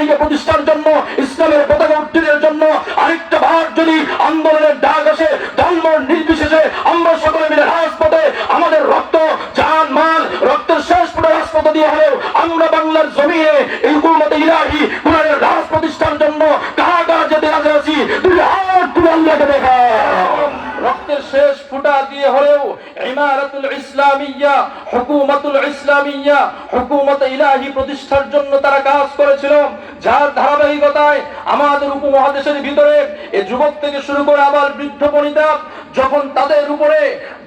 ইলাহিকে প্রতিষ্ঠার জন্য, ইসলামের পতাকা উত্তীর্ণের জন্য আরেকটা ভার যদি আন্দোলনের ডাক আসে ধর্ম নির্বিশেষে আমরা সকলে মিলে রাজপথে আমাদের রক্ত, জান, মাল, রক্তের শেষ পুরো রাজপথ দিয়ে হলেও আমরা বাংলার জমিনে এই হুকুমতে ইলাহি, কোরআনের রাজ প্রতিষ্ঠার জন্য কাহা কাহা যেতে রাজা আছি। দুই হাত তুলে আল্লাহকে দেখা রক্তের শেষ ফুটা দিয়ে হলেও ইমারাতুল ইসলামিয়া, হুকুমাতুল ইসলামিয়া, হুকুমত ইলাহি প্রতিষ্ঠার জন্য তারা কাজ করেছিল। যার ধারাবাহিকতায় আমাদের উপমহাদেশের ভিতরে এ যুবক থেকে শুরু করে আবার বৃদ্ধ বনিতা, যখন তাদের উপরে,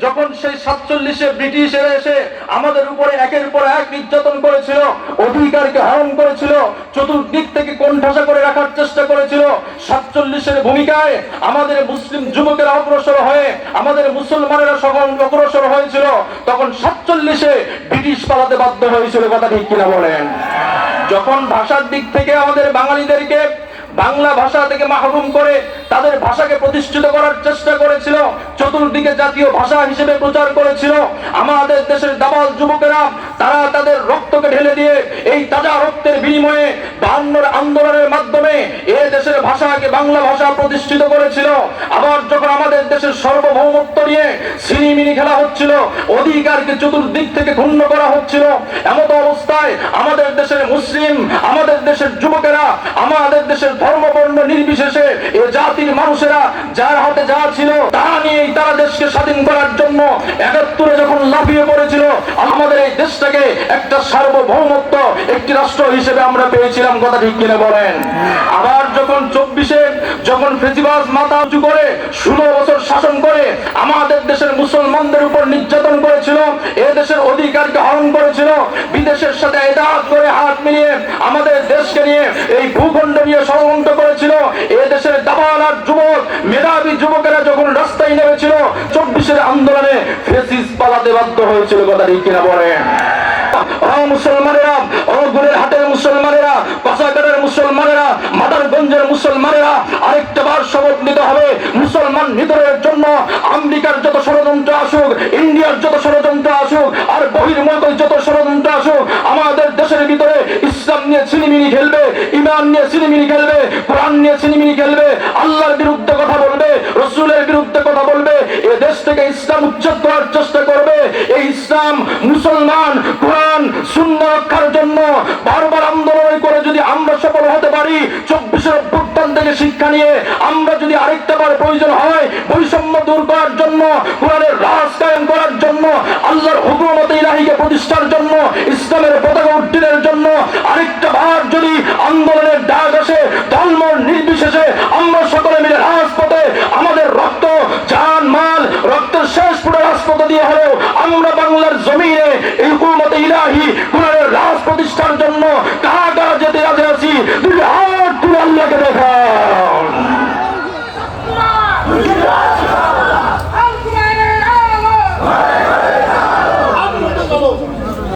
যখন সেই সাতচল্লিশে ব্রিটিশেরা এসে আমাদের উপরে একের পর এক নির্যাতন করেছিল, অধিকারকে হরণ করেছিল, চতুর্দিক থেকে কোণঠাসা করে রাখার চেষ্টা করেছিল, সাতচল্লিশের ভূমিকায় আমাদের মুসলিম যুবকেরা অগ্রসর হয়ে। আমাদের মুসলমানেরা সকল অগ্রসর হয়েছিল, তখন সাতচল্লিশে ব্রিটিশ পালাতে বাধ্য হয়েছিল, কথা ঠিক কিনা বলেন। যখন ভাষার দিক থেকে আমাদের বাঙালিদেরকে বাংলা ভাষা থেকে মাহরুম করে তাদের ভাষাকে প্রতিষ্ঠিত করার চেষ্টা করেছিল, চতুর্দিকে জাতীয় ভাষা হিসেবে প্রচার করেছিল, আমাদের দেশের দাবাল যুবকেরা, তারা তাদের রক্তকে ঢেলে দিয়ে এই তাজা রক্তের বিনিময়ে বাহান্নর আন্দোলনের মাধ্যমে এ ভাষাকে বাংলা ভাষা প্রতিষ্ঠিত করেছিল। আবার যখন আমাদের দেশের সর্বভৌমত্ব নিয়ে সিনিমিনি খেলা হচ্ছিল, অধিকারকে চতুর্দিক থেকে ক্ষুণ্ণ করা হচ্ছিল, এমত অবস্থায় আমাদের দেশের মুসলিম, আমাদের দেশের যুবকেরা, আমাদের দেশের ধর্মবর্ণ নির্বিশেষে এ জাতির মানুষেরা যার হাতে যা ছিল তা নিয়েই তারা দেশকে স্বাধীন করার জন্য একাত্তরে যখন লাফিয়ে পড়েছিল, আমাদের এই দেশটাকে একটা সার্বভৌমত্ব, একটি রাষ্ট্র হিসেবে আমরা পেয়েছিলাম। কথা ঠিক কিনে বলেন? আবার যখন চব্বিশে যখন ফেসিবাস মাথা উঁচু করে ষোলো বছর শাসন করে আমাদের দেশের মুসলমানদের উপর নির্যাতন করেছিল, এ দেশের অধিকারকে হরণ করেছিল, বিদেশের সাথে এদাত করে হাত মিলিয়ে আমাদের দেশকে নিয়ে এই ভূখণ্ড নিয়ে ষড়যন্ত্র পালাতে বাধ্য হয়েছিল কথা ঠিক কিনা বলেন। আমেরিকার যত আসুক, ইন্ডিয়ার যত ষড়যন্ত্র আসুক, আর যত আসুক, আমাদের দেশের ভিতরে ইসলাম নিয়ে ছিনিমিনি খেলবে, ইমান নিয়ে ছিনিমিনি খেলবে, কোরআন নিয়ে ছিনিমিনি খেলবে, আল্লাহর বিরুদ্ধে কথা কোরআন শূন্য রক্ষার জন্য বারবার আন্দোলন করে যদি আমরা সফল হতে পারি, চব্বিশের অভ্যুত্থান থেকে শিক্ষা নিয়ে আমরা যদি আরেকটা বার প্রয়োজন হয়, বৈষম্য দূর করার জন্য, কোরআনের রাজ কায়েম করার জন্য, আল্লাহর হুকুমত ইলাহিকে প্রতিষ্ঠার জন্য, ইসলামের হলেও আমরা বাংলার জমিনে হুকুমতে ইলাহি কোরআনের রাজ প্রতিষ্ঠার জন্য কারা কারা যেতে রাজি আছি, দুই হাত তুলে আল্লাহকে দেখান।